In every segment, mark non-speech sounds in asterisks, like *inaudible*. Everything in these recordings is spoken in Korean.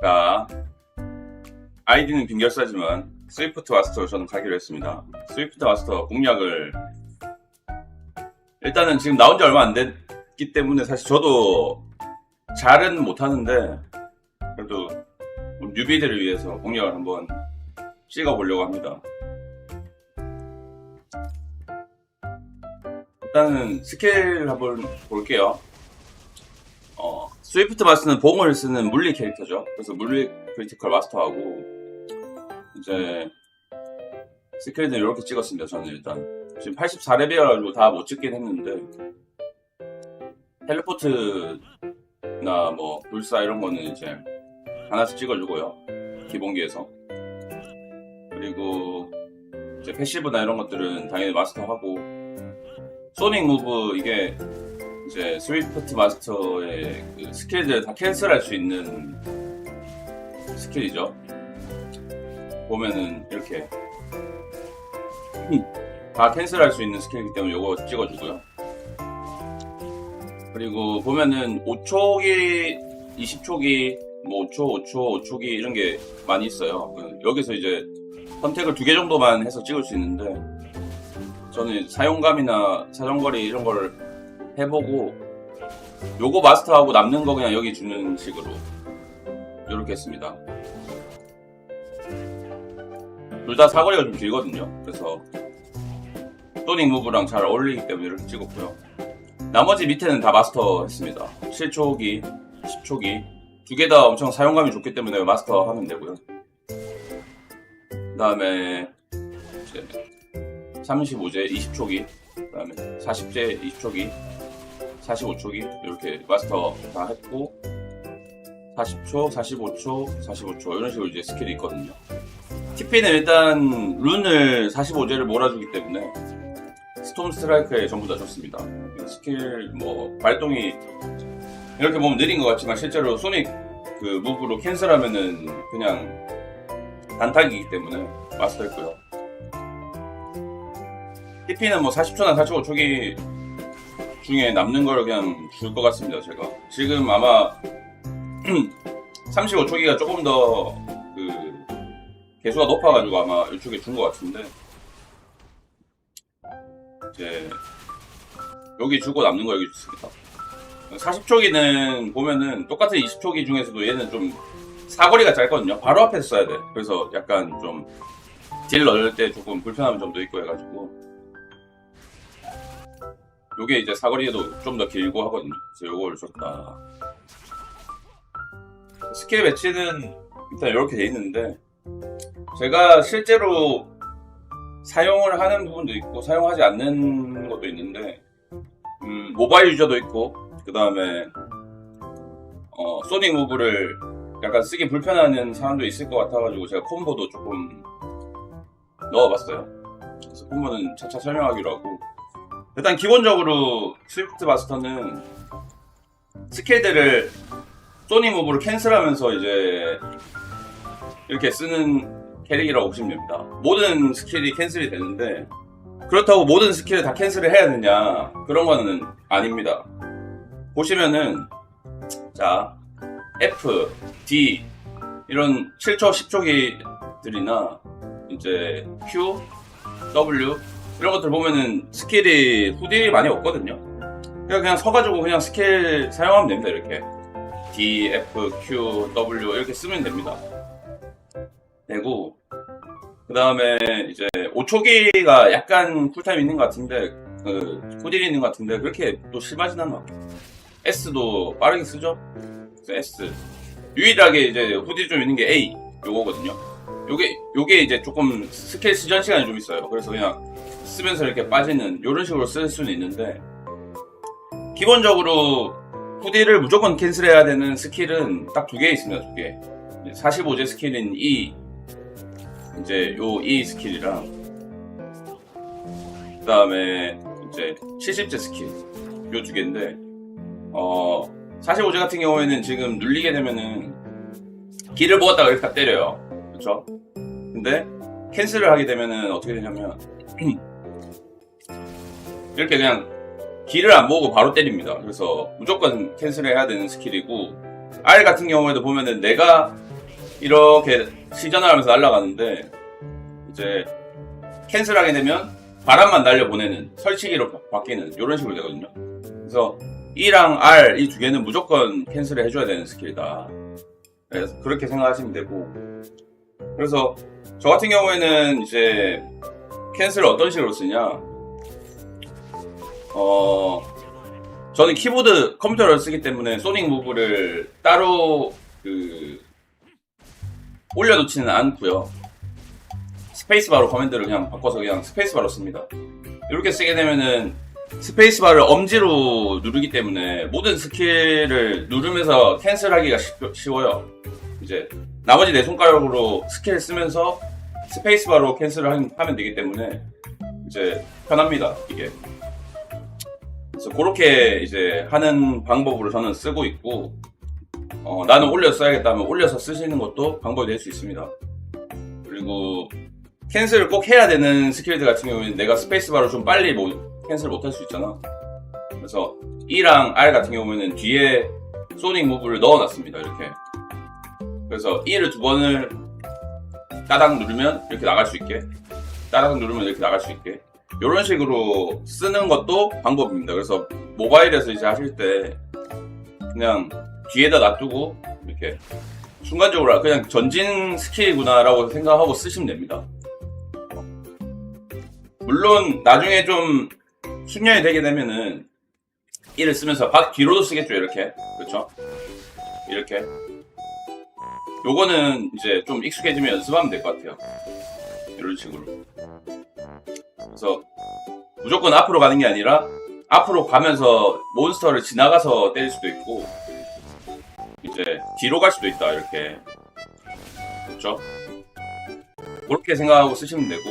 자, 아이디는 빈결사지만 스위프트 마스터로 저는 가기로 했습니다. 스위프트 마스터 공략을 일단은 지금 나온 지 얼마 안 됐기 때문에 사실 저도 잘은 못하는데 그래도 뉴비들을 위해서 공략을 한번 찍어보려고 합니다. 일단은 스킬 한번 볼게요. 어, 스위프트 마스는 봉을 쓰는 물리 캐릭터죠. 그래서 물리 크리티컬 마스터하고 이제 스킬은 이렇게 찍었습니다. 저는 일단 지금 84레벨이라고 다 못 찍긴 했는데 텔레포트나 뭐 불사 이런 거는 이제 하나씩 찍어주고요. 기본기에서 그리고 이제 패시브나 이런 것들은 당연히 마스터하고 소닉 무브 이게 이제 스위프트 마스터의 그 스킬들을 다 캔슬할 수 있는 스킬이죠. 보면은 이렇게 *clears throat* 다 캔슬할 수 있는 스킬이기 때문에 이거 찍어주고요. 그리고 보면은 5초기, 20초기, 뭐 5초, 5초, 5초기 이런 게 많이 있어요. 그 여기서 이제 선택을 두 개 정도만 해서 찍을 수 있는데 저는 사용감이나 사정거리 이런 걸 해보고 요거 마스터하고 남는 거 그냥 여기 주는 식으로 이렇게 했습니다. 둘 다 사거리가 좀 길거든요. 그래서 소닉 무브랑 잘 어울리기 때문에 이렇게 찍었고요. 나머지 밑에는 다 마스터 했습니다. 7초기, 10초기 두 개 다 엄청 사용감이 좋기 때문에 마스터 하면 되고요. 그 다음에 35제 20초기, 그 다음에 40제 20초기, 45초기 이렇게 마스터 다 했고 40초, 45초, 45초 이런 식으로 이제 스킬이 있거든요. TP는 일단 룬을 45제를 몰아주기 때문에 스톰 스트라이크에 전부 다 좋습니다. 스킬 뭐 발동이 이렇게 보면 느린 것 같지만 실제로 소닉 그 무브로 캔슬하면은 그냥 단타기이기 때문에 마스터했고요. TP는 뭐 40초나 45초기 중에 남는 걸 그냥 줄 것 같습니다, 제가. 지금 아마 *clears throat* 35초기가 조금 더 그 개수가 높아가지고 아마 이쪽에 준 것 같은데 이제 여기 주고 남는 거 여기 줬습니다. 40초기는 보면은 똑같은 20초기 중에서도 얘는 좀 사거리가 짧거든요. 바로 앞에서 써야 돼. 그래서 약간 좀 딜 넣을 때 조금 불편한 점도 있고 해가지고 요게 이제 사거리에도 좀 더 길고 하거든요. 그래서 요걸 줬다. 스킬 매치는 일단 이렇게 돼 있는데 제가 실제로 사용을 하는 부분도 있고 사용하지 않는 것도 있는데 음, 모바일 유저도 있고 그 다음에 어, 소닉 무브를 약간 쓰기 불편하는 사람도 있을 것 같아가지고 제가 콤보도 조금 넣어봤어요. 그래서 콤보는 차차 설명하기로 하고 일단 기본적으로 스위프트 마스터는 스킬들을 소닉 무브를 캔슬하면서 이제 이렇게 쓰는 캐릭이라고 보시면 됩니다. 모든 스킬이 캔슬이 되는데 그렇다고 모든 스킬을 다 캔슬을 해야 되냐 그런 거는 아닙니다. 보시면은 자 F, D 이런 7초, 10초기들이나 이제 Q, W 이런 것들 보면은 스킬이 후딜이 많이 없거든요. 그냥 그냥 서가지고 그냥 스킬 사용하면 됩니다. 이렇게 D, F, Q, W 이렇게 쓰면 됩니다. 되고 그 다음에 이제 5초기가 약간 쿨타임 있는 것 같은데 그 후딜이 있는 것 같은데 그렇게 또 심하진 않아. S도 빠르게 쓰죠. S 유일하게 이제 후딜 좀 있는 게 A 요거거든요. 요게 요게 이제 조금 스킬 시전 시간이 좀 있어요. 그래서 그냥 쓰면서 이렇게 빠지는 이런 식으로 쓸 수는 있는데 기본적으로 후딜을 무조건 캔슬해야 되는 스킬은 딱 두 개 있습니다. 두 개. 45제 스킬인 E 이제 요 E 스킬이랑 그 다음에 이제 70제 스킬 요 두 개인데 어 45제 같은 경우에는 지금 눌리게 되면은 길을 먹었다가 이렇게 다 때려요. 그쵸? 근데 캔슬을 하게 되면은 어떻게 되냐면 *clears throat* 이렇게 그냥 길을 안 보고 바로 때립니다. 그래서 무조건 캔슬해야 되는 스킬이고 R 같은 경우에도 보면은 내가 이렇게 시전을 하면서 날아가는데 이제 캔슬하게 되면 바람만 날려보내는 설치기로 바- 바뀌는 이런 식으로 되거든요. 그래서 E랑 R 이 두 개는 무조건 캔슬을 해줘야 되는 스킬이다. 그래서 그렇게 생각하시면 되고 그래서 저 같은 경우에는 이제 캔슬을 어떤 식으로 쓰냐? 어 저는 키보드 컴퓨터를 쓰기 때문에 소닉 무브를 따로 그 올려놓지는 않고요. 스페이스바로 커맨드를 그냥 바꿔서 그냥 스페이스바로 씁니다. 이렇게 쓰게 되면은 스페이스바를 엄지로 누르기 때문에 모든 스킬을 누르면서 캔슬하기가 쉽- 쉬워요. 이제 나머지 네 손가락으로 스킬 쓰면서 스페이스바로 캔슬을 하- 하면 되기 때문에 이제 편합니다 이게. 그래서 그렇게 이제 하는 방법으로 저는 쓰고 있고 어, 나는 올려서 써야겠다 하면 올려서 쓰시는 것도 방법이 될 수 있습니다. 그리고 캔슬을 꼭 해야 되는 스킬들 같은 경우에는 내가 스페이스바로 좀 빨리 뭐 캔슬 못할 수 있잖아. 그래서 E랑 R 같은 경우에는 뒤에 소닉 무브를 넣어놨습니다 이렇게 그래서 E를 두 번을 따닥 누르면 이렇게 나갈 수 있게 따닥 누르면 이렇게 나갈 수 있게 이런 식으로 쓰는 것도 방법입니다. 그래서 모바일에서 이제 하실 때 그냥 뒤에다 놔두고 이렇게 순간적으로 그냥 전진 스킬이구나라고 생각하고 쓰시면 됩니다. 물론 나중에 좀 숙련이 되게 되면은 이를 쓰면서 박 뒤로도 쓰겠죠 이렇게 그렇죠? 이렇게 요거는 이제 좀 익숙해지면 연습하면 될 것 같아요. 이런 식으로. 그래서 무조건 앞으로 가는 게 아니라 앞으로 가면서 몬스터를 지나가서 때릴 수도 있고 이제 뒤로 갈 수도 있다 이렇게 그렇죠? 그렇게 생각하고 쓰시면 되고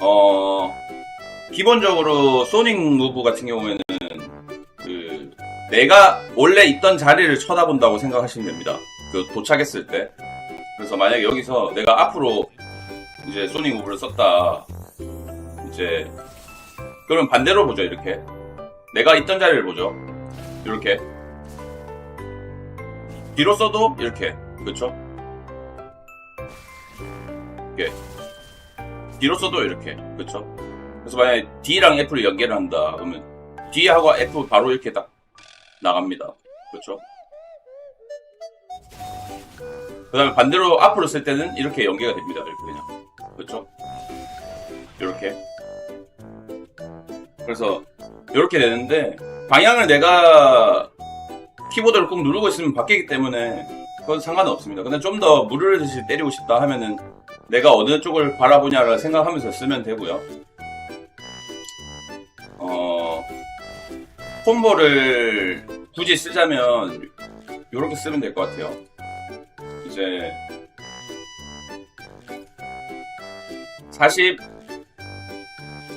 어 기본적으로 소닉 무브 같은 경우에는 그 내가 원래 있던 자리를 쳐다본다고 생각하시면 됩니다. 그 도착했을 때. 그래서 만약에 여기서 내가 앞으로 이제 소닉 무브를 썼다. 이제 그러면 반대로 보죠 이렇게. 내가 있던 자리를 보죠. 이렇게. 뒤로 써도 이렇게. 그렇죠 이렇게. 뒤로 써도 이렇게. 그렇죠 그래서 만약에 D랑 F를 연결을 한다. 그러면 D하고 F 바로 이렇게 딱 나갑니다. 그렇죠 그 다음에 반대로 앞으로 쓸 때는 이렇게 연계가 됩니다 이렇게 그냥 그렇죠 이렇게 그래서 이렇게 되는데 방향을 내가 키보드를 꼭 누르고 있으면 바뀌기 때문에 그건 상관은 없습니다. 근데 좀 더 물을 듯이 때리고 싶다 하면은 내가 어느 쪽을 바라보냐를 생각하면서 쓰면 되고요. 어 콤보를 굳이 쓰자면 이렇게 쓰면 될 것 같아요. 이제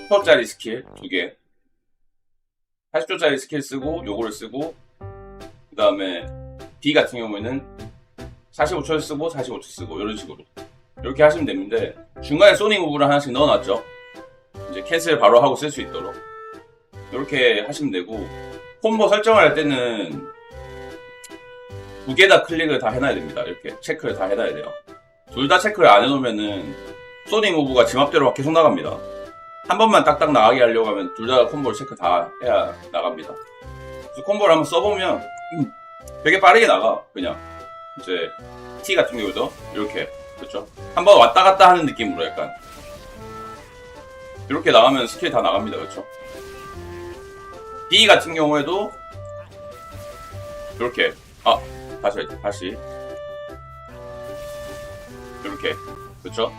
40초짜리 스킬 두 개. 80초짜리 스킬 쓰고 요거를 쓰고 그 다음에 D 같은 경우에는 45초 쓰고 45초 쓰고 이런 식으로 이렇게 하시면 되는데 중간에 소닉 무브를 하나씩 넣어놨죠 이제 캔슬 바로 하고 쓸 수 있도록 이렇게 하시면 되고 콤보 설정을 할 때는 두 개 다 클릭을 다 해놔야 됩니다 이렇게 체크를 다 해놔야 돼요 둘 다 체크를 안 해놓으면은 소닉 무브가 지 맘대로 계속 나갑니다 한 번만 딱딱 나가게 하려고 하면 둘 다 콤보를 체크 다 해야 나갑니다. 그래서 콤보를 한번 써보면 음, 되게 빠르게 나가 그냥 이제 T 같은 경우도 이렇게 그렇죠? 한번 왔다 갔다 하는 느낌으로 약간 이렇게 나가면 스킬 다 나갑니다 그렇죠? D 같은 경우에도 이렇게 아 다시 할게 다시. 이렇게. 그렇죠?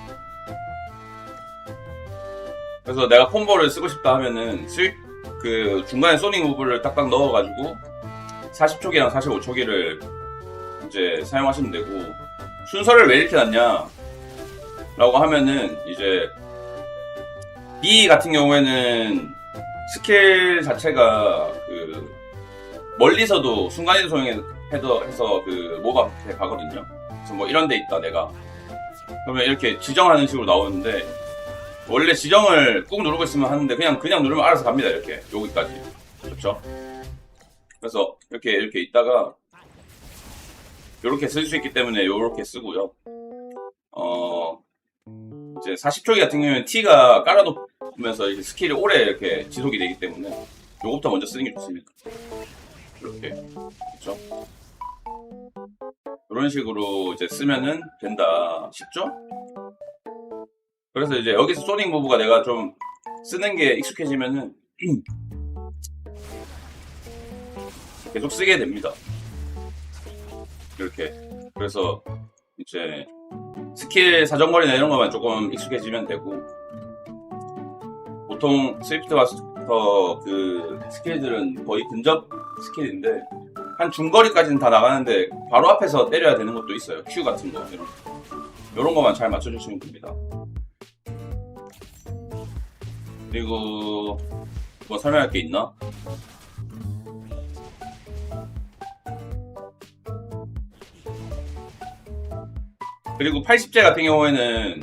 그래서 내가 콤보를 쓰고 싶다 하면은 쓸, 그 중간에 소닉 무브를 딱딱 넣어가지고 40초기랑 45초기를 이제 사용하시면 되고 순서를 왜 이렇게 놨냐? 라고 하면은 이제 B 같은 경우에는 스킬 자체가 그 멀리서도 순간이동 해서 해서 그 앞에 가거든요. 그래서 뭐 이런 데 있다 내가 그러면 이렇게 지정하는 식으로 나오는데 원래 지정을 꾹 누르고 있으면 하는데 그냥 그냥 누르면 알아서 갑니다 이렇게 여기까지 그렇죠? 그래서 이렇게 이렇게 있다가 이렇게 쓸 수 있기 때문에 이렇게 쓰고요. 어, 이제 40초기 같은 경우에는 T가 깔아놓으면서 스킬이 오래 이렇게 지속이 되기 때문에 요거부터 먼저 쓰는 게 좋습니다. 이렇게. 그렇죠? 이런 식으로 이제 쓰면은 된다. 쉽죠? 그래서 이제 여기서 소닉 무브가 내가 좀 쓰는 게 익숙해지면은 *clears throat* 계속 쓰게 됩니다. 이렇게. 그래서 이제 스킬 사정거리나 이런 것만 조금 익숙해지면 되고 보통 스위프트 마스터 그 스킬들은 거의 근접 스킬인데 한 중거리까지는 다 나가는데 바로 앞에서 때려야 되는 것도 있어요. Q 같은 거 이런 이런 것만 잘 맞춰주시면 됩니다. 그리고 뭐 설명할 게 있나? 그리고 80제 같은 경우에는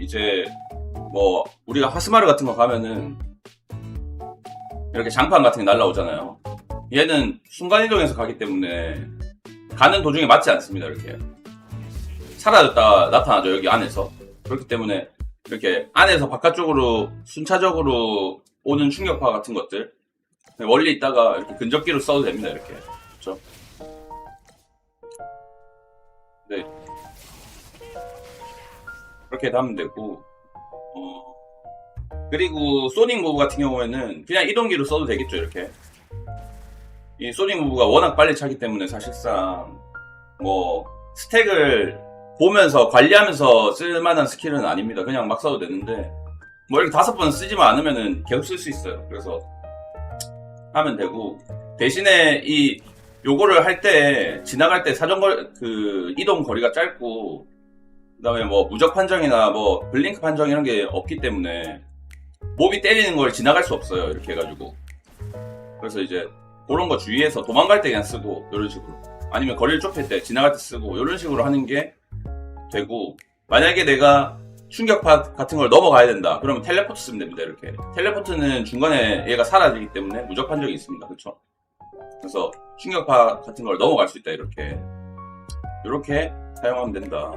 이제 뭐 우리가 하스마르 같은 거 가면은 이렇게 장판 같은 게 날라오잖아요. 얘는 순간이동해서 가기 때문에 가는 도중에 맞지 않습니다. 이렇게 사라졌다 나타나죠 여기 안에서 그렇기 때문에 이렇게 안에서 바깥쪽으로 순차적으로 오는 충격파 같은 것들 멀리 있다가 이렇게 근접기로 써도 됩니다. 이렇게 그렇죠? 네 그렇게 하면 되고 어 그리고 소닉 무브 같은 경우에는 그냥 이동기로 써도 되겠죠 이렇게 이 소닉 무브가 워낙 빨리 차기 때문에 사실상 뭐 스택을 보면서 관리하면서 쓸만한 스킬은 아닙니다. 그냥 막 써도 되는데 뭐 이렇게 다섯 번 쓰지만 않으면은 계속 쓸 수 있어요. 그래서 하면 되고 대신에 이 요거를 할 때 지나갈 때 사정거리 그 이동 거리가 짧고 그다음에 뭐 무적 판정이나 뭐 블링크 판정 이런 게 없기 때문에 몹이 때리는 걸 지나갈 수 없어요. 이렇게 해가지고. 그래서 이제 그런 거 주의해서 도망갈 때 그냥 쓰고 이런 식으로. 아니면 거리를 좁힐 때 지나갈 때 쓰고 이런 식으로 하는 게 되고 만약에 내가 충격파 같은 걸 넘어가야 된다. 그러면 텔레포트 쓰면 됩니다 이렇게. 텔레포트는 중간에 얘가 사라지기 때문에 무적 판정이 있습니다. 그렇죠 그래서 충격파 같은 걸 넘어갈 수 있다 이렇게. 이렇게 사용하면 된다.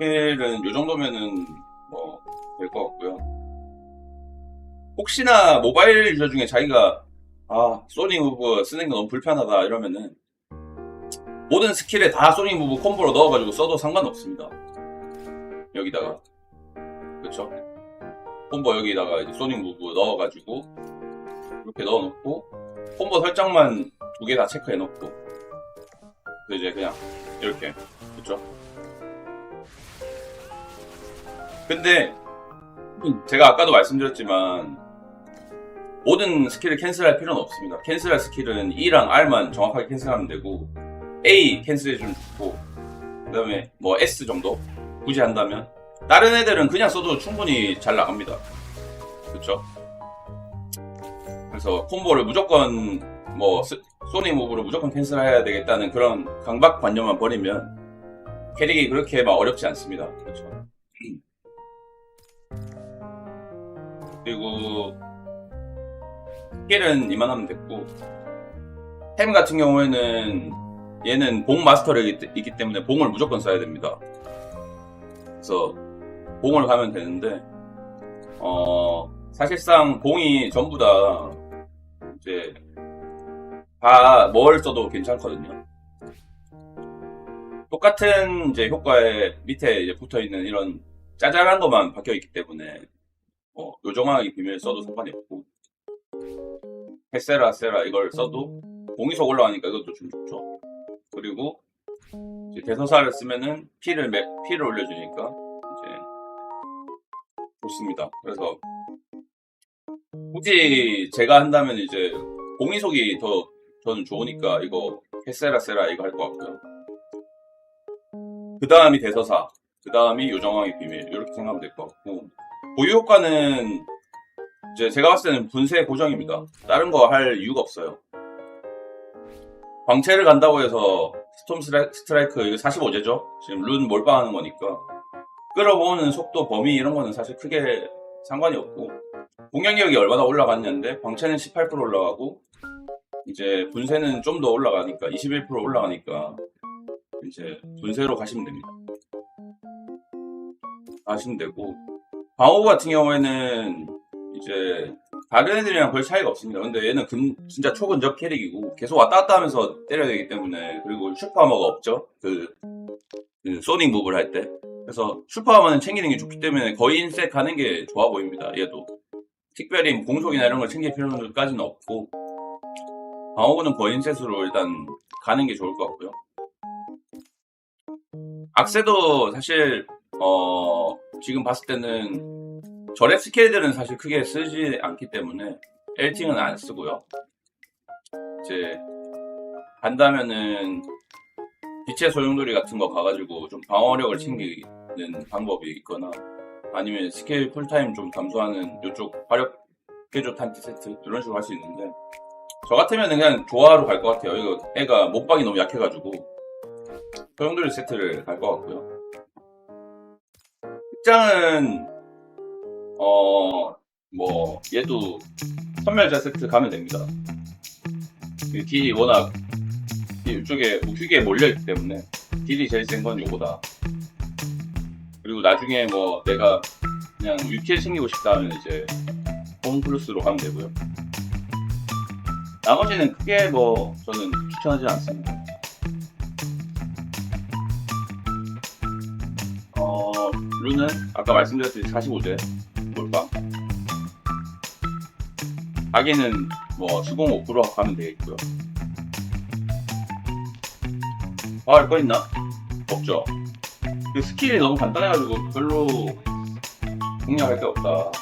스킬은 이 정도면은 뭐 될 것 같고요. 혹시나 모바일 유저 중에 자기가 아 소닉 무브 쓰는 게 너무 불편하다 이러면은 모든 스킬에 다 소닉 무브 콤보로 넣어가지고 써도 상관없습니다. 여기다가 그쵸? 콤보 여기다가 이제 소닉 무브 넣어가지고 이렇게 넣어놓고 콤보 설정만 두 개 다 체크해놓고 그래서 이제 그냥 이렇게 그쵸? 근데 제가 아까도 말씀드렸지만 모든 스킬을 캔슬할 필요는 없습니다. 캔슬할 스킬은 E랑 R만 정확하게 캔슬하면 되고 A 캔슬해주면 좋고 그 다음에 뭐 S 정도 굳이 한다면 다른 애들은 그냥 써도 충분히 잘 나갑니다. 그쵸? 그래서 콤보를 무조건 뭐 스- 소닉 무브로 무조건 캔슬해야 되겠다는 그런 강박관념만 버리면 캐릭이 그렇게 막 어렵지 않습니다. 그렇죠? 그리고 스킬은 이만하면 됐고 템 같은 경우에는 얘는 봉 마스터력이 있- 있기 때문에 봉을 무조건 써야 됩니다. 그래서 봉을 가면 되는데 어 사실상 봉이 전부 다 이제 다 뭘 써도 괜찮거든요. 똑같은 이제 효과에 밑에 이제 붙어 있는 이런 짜잘한 것만 바뀌어 있기 때문에 어, 요정하기 비밀 써도 상관이 없고 헤세라 세라 이걸 써도 공이속 올라가니까 이것도 좀 좋죠. 그리고 이제 대서사를 쓰면은 피를 매, 피를 올려주니까 이제 좋습니다. 그래서 굳이 제가 한다면 이제 공이속이 더 저는 좋으니까 이거 헤세라 세라 이거 할 것 같고요. 그 다음이 대서사, 그 다음이 요정왕의 비밀 이렇게 생각하면 될 것 같고 보유 효과는 이제 제가 봤을 때는 분쇄 고정입니다. 다른 거 할 이유가 없어요. 광채를 간다고 해서 스톰 스트라이- 스트라이크 이거 45제죠? 지금 룬 몰빵하는 거니까 끌어모으는 속도 범위 이런 거는 사실 크게 상관이 없고 공격력이 얼마나 올라갔냐인데 광채는 18% 올라가고 이제 분쇄는 좀 더 올라가니까 21% 올라가니까 이제 분쇄로 가시면 됩니다. 가시면 되고 방어 같은 경우에는 이제 다른 애들이랑 별 차이가 없습니다. 근데 얘는 근- 진짜 초근접 캐릭이고 계속 왔다 갔다 하면서 때려야 되기 때문에 그리고 슈퍼하머가 없죠. 그, 그 소닉 무브를 할 때. 그래서 슈퍼하머는 챙기는 게 좋기 때문에 거인색 가는 게 좋아 보입니다. 얘도. 특별히 뭐 공속이나 이런 걸 챙길 필요까지는 없고 방어구는 거인셋으로 일단 가는 게 좋을 것 같고요. 악세도 사실 어 지금 봤을 때는 저랩 스킬들은 사실 크게 쓰지 않기 때문에 엘팅은 안 쓰고요. 이제 간다면은 빛의 소용돌이 같은 거 가가지고 좀 방어력을 챙기는 방법이 있거나 아니면 스킬 쿨타임 좀 감소하는 이쪽 화력 개조 탄티 세트 이런 식으로 할 수 있는데 저 같으면 그냥 조화로 갈 것 같아요. 이거 애가 못박이 너무 약해가지고 소용돌이 세트를 갈 것 같고요. 극장은 어 뭐 얘도 선멸자 세트 가면 됩니다. 이 딜이 워낙 이쪽에 우측에 몰려있기 때문에 딜이 제일 센 건 요거다. 그리고 나중에 뭐 내가 그냥 위키를 챙기고 싶다 하면 이제 홈 플러스로 가면 되고요. 나머지는 크게 뭐 저는 추천하지 않습니다. 어, 루는 아까 말씀드렸듯이 45제 몰빵. 가게는 뭐 수공 5% 가면 되겠고요. 아, 할거 있나? 없죠. 그 스킬이 너무 간단해가지고 별로 공략할 게 없다.